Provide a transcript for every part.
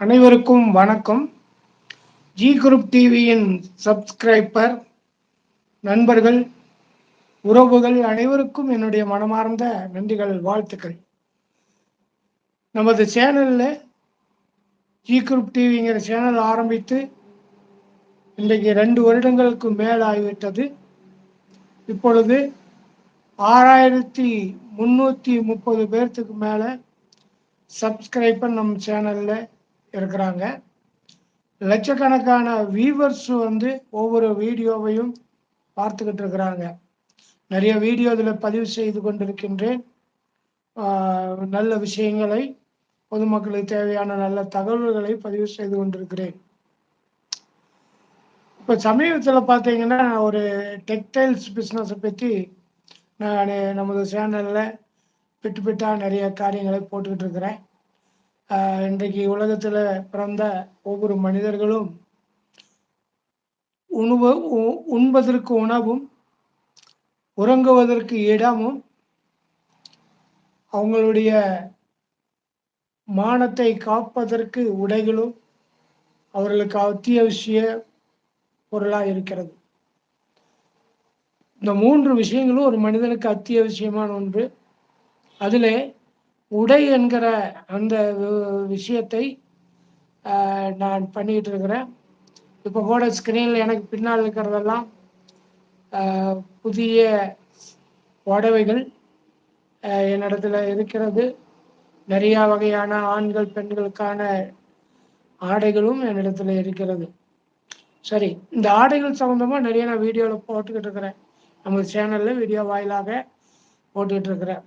அனைவருக்கும் வணக்கம். G group டிவியின் சப்ஸ்கிரைபர் நண்பர்கள் உறவுகள் அனைவருக்கும் என்னுடைய மனமார்ந்த நன்றிகள் வாழ்த்துக்கள். நமது சேனலில் ஜி குரூப் டிவிங்கிற சேனல் ஆரம்பித்து இன்றைக்கு ரெண்டு வருடங்களுக்கு மேல் ஆகிவிட்டது இப்பொழுது ஆறாயிரத்தி முந்நூற்றி முப்பது பேர்த்துக்கு மேலே சப்ஸ்கிரைபர் நம் சேனலில் இருக்கிறாங்க. லட்சக்கணக்கான வியூவர்ஸ் வந்து ஒவ்வொரு வீடியோவையும் பார்த்துக்கிட்டு இருக்கிறாங்க. நிறைய வீடியோ இதில் பதிவு செய்து கொண்டிருக்கின்றேன். நல்ல விஷயங்களை பொதுமக்களுக்கு தேவையான நல்ல தகவல்களை பதிவு செய்து கொண்டிருக்கிறேன். இப்போ சமீபத்தில் பார்த்தீங்கன்னா ஒரு டெக்டைல்ஸ் பிஸ்னஸை பற்றி நான் நமது சேனலில் பிட்டு பிட்டாக நிறைய காரியங்களை போட்டுக்கிட்டு இருக்கிறேன். இன்றைக்கு உலகத்தில் பிறந்த ஒவ்வொரு மனிதர்களும் உணவு உண்பதற்கு உணவும் உறங்குவதற்கு இடமும் அவங்களுடைய மானத்தை காப்பதற்கு உடைகளும் அவர்களுக்கு அத்தியாவசிய பொருளாக இருக்கிறது. இந்த மூன்று விஷயங்களும் ஒரு மனிதனுக்கு அத்தியாவசியமான ஒன்று. அதில் உடை என்கிற அந்த விஷயத்தை நான் பண்ணிகிட்டு இருக்கிறேன் இப்போ கூட ஸ்க்ரீனில் எனக்கு பின்னால் இருக்கிறதெல்லாம் புதிய புடவைகள் என்னிடத்துல இருக்கிறது. நிறையா வகையான ஆண்கள் பெண்களுக்கான ஆடைகளும் என்னிடத்துல இருக்கிறது. சரி இந்த ஆடைகள் சம்மந்தமாக நிறைய நான் வீடியோவில் போட்டுக்கிட்டு இருக்கிறேன். நம்ம சேனலில் வீடியோ வாயிலாக போட்டுக்கிட்டு இருக்கிறேன்.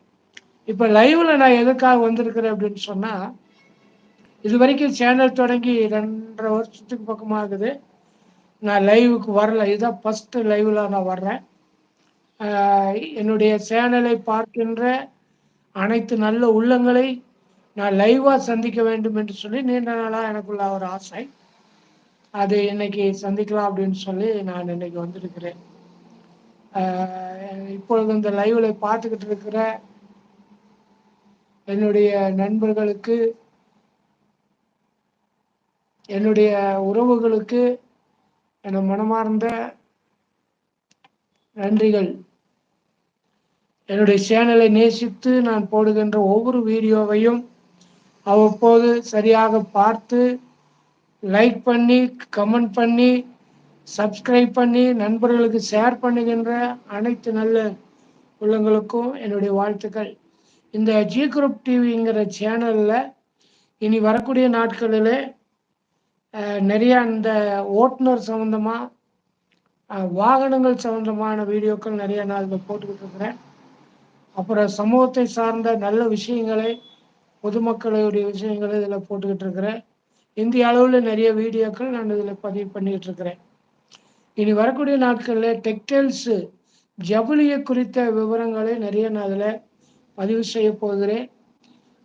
இப்போ லைவ்ல நான் எதுக்காக வந்திருக்கிறேன் அப்படின்னு சொன்னால் இது வரைக்கும் சேனல் தொடங்கி ரெண்டரை வருஷத்துக்கு பக்கமாக இருக்குது. நான் லைவுக்கு வரல. இதுதான் ஃபஸ்ட்டு லைவில் நான் வர்றேன். என்னுடைய சேனலை பார்க்கின்ற அனைத்து நல்ல உள்ளங்களை நான் லைவாக சந்திக்க வேண்டும் என்று சொல்லி நீண்ட நாளாக எனக்குள்ள ஒரு ஆசை. அது இன்னைக்கு சந்திக்கலாம் அப்படின்னு சொல்லி நான் இன்னைக்கு வந்திருக்கிறேன். இப்பொழுது இந்த லைவில் பார்த்துக்கிட்டு இருக்கிற என்னுடைய நண்பர்களுக்கு என்னுடைய உறவுகளுக்கு என மனமார்ந்த நன்றிகள். என்னுடைய சேனலை நேசித்து நான் போடுகின்ற ஒவ்வொரு வீடியோவையும் அவ்வப்போது சரியாக பார்த்து லைக் பண்ணி கமெண்ட் பண்ணி சப்ஸ்கிரைப் பண்ணி நண்பர்களுக்கு ஷேர் பண்ணுகின்ற அனைத்து நல்ல உள்ளங்களுக்கும் என்னுடைய வாழ்த்துக்கள். இந்த ஜி குரூப் டிவிங்கிற சேனலில் இனி வரக்கூடிய நாட்களில் நிறைய அந்த ஓட்டுநர் சம்மந்தமாக வாகனங்கள் சம்மந்தமான வீடியோக்கள் நிறைய நான் இதில் போட்டுக்கிட்டு இருக்கிறேன். அப்புறம் சமூகத்தை சார்ந்த நல்ல விஷயங்களை பொதுமக்களுடைய விஷயங்களை இதில் போட்டுக்கிட்டு இருக்கிறேன். இந்திய அளவில் நிறைய வீடியோக்கள் நான் இதில் பதிவு பண்ணிக்கிட்டு இருக்கிறேன். இனி வரக்கூடிய நாட்களில் டெக்டைல்ஸு ஜவுளியை குறித்த விவரங்களை நிறைய நான் அதில் பதிவு செய்ய போகிறேன்.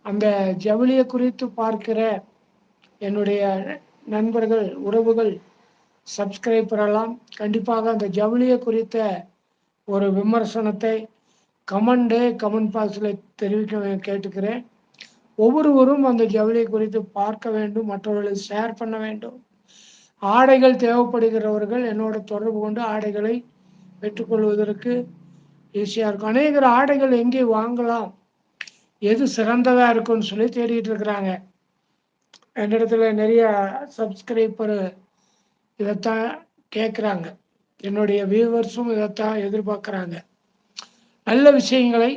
அந்த ஜவுளியை குறித்து பார்க்கிற என்னுடைய நண்பர்கள் உறவுகள் சப்ஸ்கிரைப் பெறலாம் கண்டிப்பாக அந்த ஜவுளியை குறித்த ஒரு விமர்சனத்தை கமெண்டு கமெண்ட் பாக்ஸில் தெரிவிக்க கேட்டுக்கிறேன். ஒவ்வொருவரும் அந்த ஜவுளியை குறித்து பார்க்க வேண்டும் மற்றவர்களை ஷேர் பண்ண வேண்டும். ஆடைகள் தேவைப்படுகிறவர்கள் என்னோட தொடர்பு கொண்டு ஆடைகளை பெற்றுக்கொள்வதற்கு ஈஸியாக இருக்கும் அநேகர் ஆடைகள் எங்கே வாங்கலாம்? எது சிறந்ததாக இருக்கும்னு சொல்லி தேடிட்டு இருக்கிறாங்க. என்னிடத்துல நிறைய சப்ஸ்கிரைபர் இதைத்தான் கேட்குறாங்க என்னுடைய வியூவர்ஸும் இதைத்தான் எதிர்பார்க்குறாங்க. நல்ல விஷயங்களை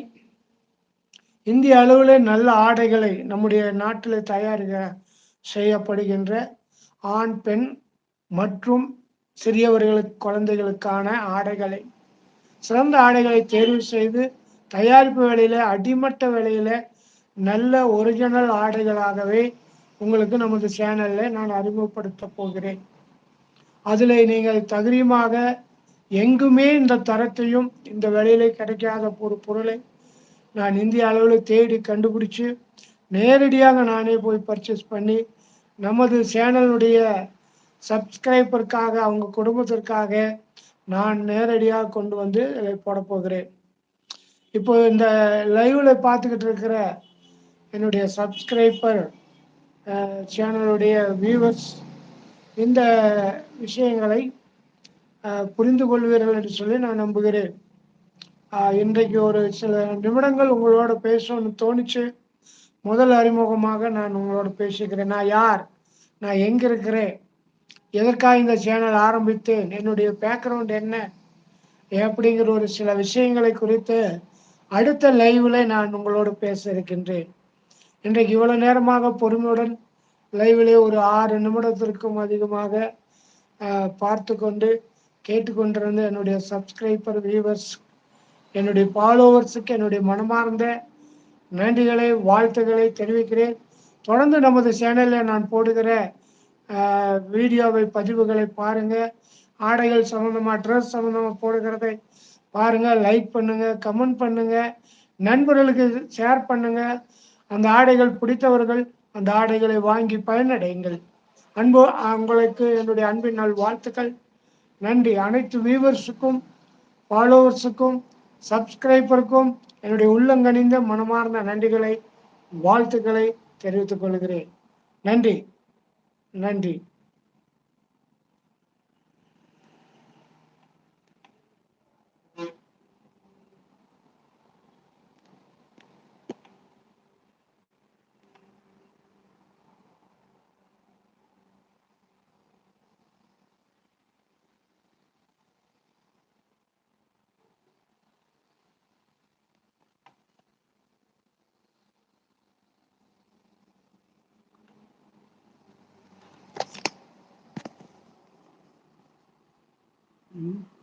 இந்திய அளவில் நல்ல ஆடைகளை நம்முடைய நாட்டில் தயாரிக்க செய்யப்படுகின்ற ஆண் பெண் மற்றும் சிறியவர்களுக்கு குழந்தைகளுக்கான ஆடைகளை சிறந்த ஆடைகளை தேர்வு செய்து தயாரிப்பு வேலையில் அடிமட்ட வேலையில் நல்ல ஒரிஜினல் ஆடைகளாகவே உங்களுக்கு நமது சேனலில் நான் அறிமுகப்படுத்த போகிறேன். அதில் நீங்கள் தகுதியுமாக எங்குமே இந்த தரத்தையும் இந்த விலையில கிடைக்காத ஒரு பொருளை நான் இந்திய அளவில் தேடி கண்டுபிடிச்சு நேரடியாக நானே போய் பர்ச்சேஸ் பண்ணி நமது சேனலுடைய சப்ஸ்கிரைபருக்காக அவங்க குடும்பத்திற்காக நான் நேரடியாக கொண்டு வந்து போட போகிறேன். இப்போ இந்த லைவ்ல பார்த்துக்கிட்டு இருக்கிற என்னுடைய சப்ஸ்கிரைபர் சேனலுடைய வியூவர்ஸ் இந்த விஷயங்களை புரிந்து கொள்வீர்கள் என்று சொல்லி நான் நம்புகிறேன். இன்றைக்கு ஒரு சில நிமிடங்கள் உங்களோட பேசணும்னு தோணுச்சு. முதல் அறிமுகமாக நான் உங்களோட பேசிக்கிறேன். நான் யார்? நான் எங்க இருக்கிறேன்? எதற்காக இந்த சேனல் ஆரம்பித்தேன்? என்னுடைய பேக்ரவுண்ட் என்ன? அப்படிங்கிற ஒரு சில விஷயங்களை குறித்து அடுத்த லைவில் நான் உங்களோடு பேச இருக்கின்றேன். இன்றைக்கு இவ்வளோ நேரமாக பொறுமையுடன் லைவிலே ஒரு ஆறு நிமிடத்திற்கும் அதிகமாக பார்த்து கொண்டு கேட்டுக்கொண்டிருந்த என்னுடைய சப்ஸ்கிரைபர் வியூவர்ஸ் என்னுடைய ஃபாலோவர்ஸுக்கு என்னுடைய மனமார்ந்த நன்றிகளை வாழ்த்துக்களை தெரிவிக்கிறேன். தொடர்ந்து நமது சேனலில் நான் போடுகிற வீடியோவை பதிவுகளை பாருங்கள் ஆடைகள் சம்மந்தமாக ட்ரெஸ் சம்மந்தமாக போடுகிறதை பாருங்கள் லைக் பண்ணுங்கள் கமெண்ட் பண்ணுங்கள் நண்பர்களுக்கு ஷேர் பண்ணுங்கள் அந்த ஆடைகள் பிடித்தவர்கள் அந்த ஆடைகளை வாங்கி பயனடையுங்கள். அன்பு உங்களுக்கு என்னுடைய அன்பின் நாள் வாழ்த்துக்கள். நன்றி. அனைத்து வியூவர்ஸுக்கும் ஃபாலோவர்ஸுக்கும் சப்ஸ்கிரைபருக்கும் என்னுடைய உள்ளங்கணிந்த மனமார்ந்த நன்றிகளை வாழ்த்துக்களை தெரிவித்துக் கொள்கிறேன். நன்றி. நன்றி. Mm-hmm.